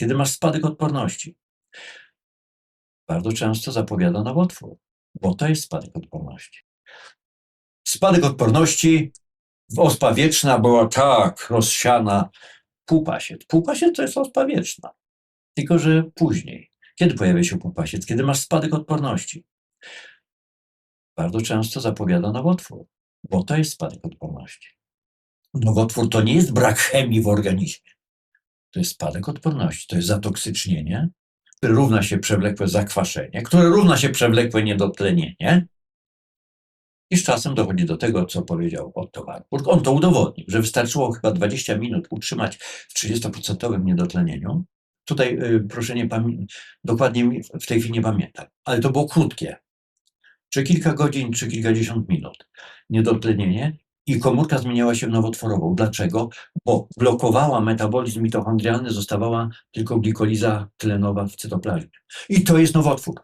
kiedy masz spadek odporności. Bardzo często zapowiada nowotwór, bo to jest spadek odporności. Spadek odporności, ospa wieczna była tak rozsiana, półpasiet. Półpasiet to jest ospa wieczna, tylko że później. Kiedy pojawia się półpasiet? Kiedy masz spadek odporności. Bardzo często zapowiada nowotwór, bo to jest spadek odporności. Nowotwór to nie jest brak chemii w organizmie. To jest spadek odporności, to jest zatoksycznienie, które równa się przewlekłe zakwaszenie, które równa się przewlekłe niedotlenienie. I z czasem dochodzi do tego, co powiedział Otto Warburg. On to udowodnił, że wystarczyło chyba 20 minut utrzymać w 30% niedotlenieniu. Tutaj y, proszę nie dokładnie w tej chwili nie pamiętam, ale to było krótkie. Czy kilka godzin, czy kilkadziesiąt minut niedotlenienie i komórka zmieniała się w nowotworową. Dlaczego? Bo blokowała metabolizm mitochondrialny, zostawała tylko glikoliza tlenowa w cytoplazmie. I to jest nowotwór.